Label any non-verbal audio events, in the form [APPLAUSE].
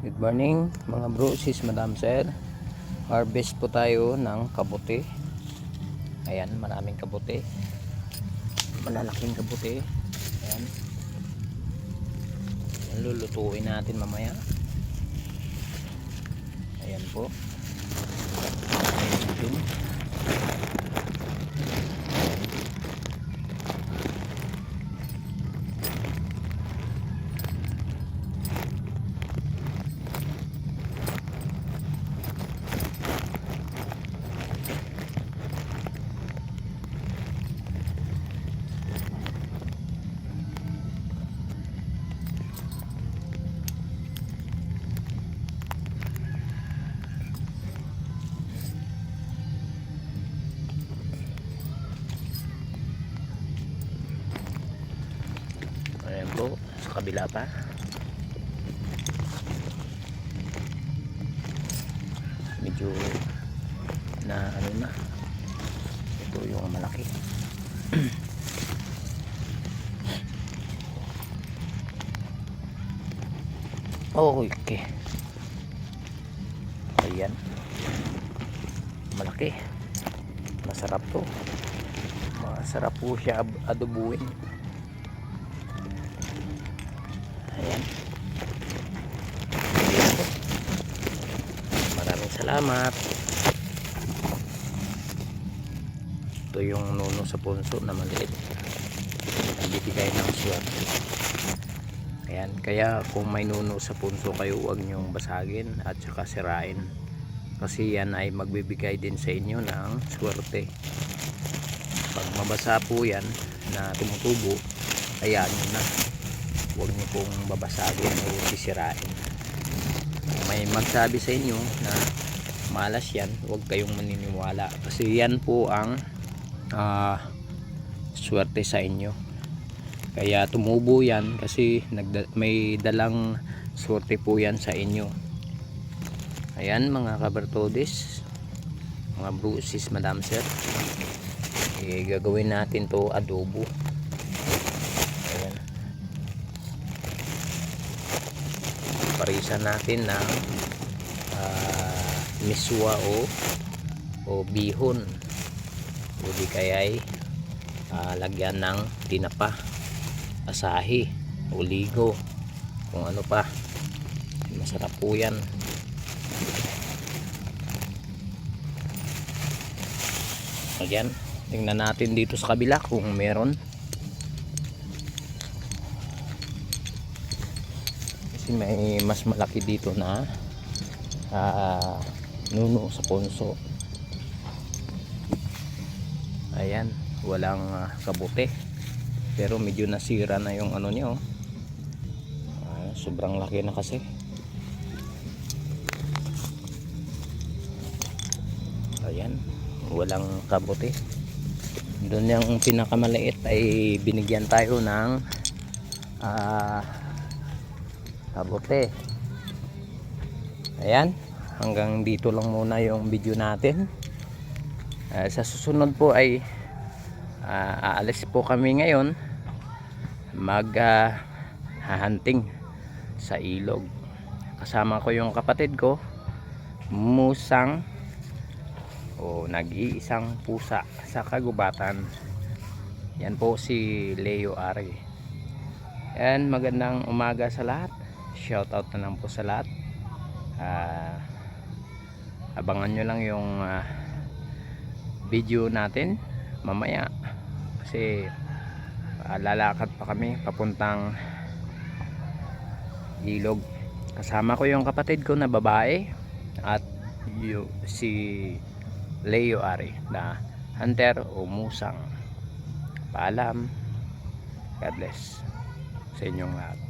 Morning mga bro, sis madam sir. Harvest po tayo ng kabuti. Ayan, maraming kabuti. Malalaking kabuti. Ayan. Lulutuin natin mamaya. Ayan po. Ayan. Ayan kabila pa. Medyo na ano na. Ito yung malaki. [CLEARS THROAT] okay. Ayan. Malaki. Masarap to. Masarap po siya adobuin. Ayan. Maraming salamat. Ito yung nuno sa punso na maliit. Nagbibigay ng swerte. Ayan. Kaya kung may nuno sa punso kayo, huwag nyong basagin at saka sirain. Kasi yan ay magbibigay din sa inyo ng swerte. Pag mabasa po yan na tumutubo, ayan na huwag niyo pong babasagin o sisirain. May magsabi sa inyo na malas yan. Huwag kayong maniniwala. Kasi yan po ang ah, swerte sa inyo. Kaya tumubo yan kasi may dalang swerte po yan sa inyo. Ayan mga kabertodis mga bruises madam sir. Eh, gagawin natin to adobo ayan parisan natin ng ah, miswa o o bihon. O di kaya'y ah, lagyan ng tinapa asahi o ligo kung ano pa. Masarap po yan. Ayan tingnan natin dito sa kabila kung meron kasi may mas malaki dito na ah, nuno sa punso. Ayan walang ah, kabuti pero medyo nasira na yung ano niya oh. Ah, sobrang laki na kasi. Ayan walang kabuti doon yung pinakamaliit ay binigyan tayo ng ah kabote. Ayan hanggang dito lang muna yung video natin. Ah, sa susunod po ay ah, aalis po kami ngayon. Mag ah, hahanting sa ilog. Kasama ko yung kapatid ko musang o nag-iisang pusa sa kagubatan. Yan po si Leo Ari. Yan magandang umaga sa lahat shout out na lang po sa lahat. Ah, abangan nyo lang yung ah, video natin mamaya. Kasi ah, lalakad pa kami papuntang ilog. Kasama ko yung kapatid ko na babae at yu, si Leo Ari na hunter o musang. Paalam. God bless sa inyong lahat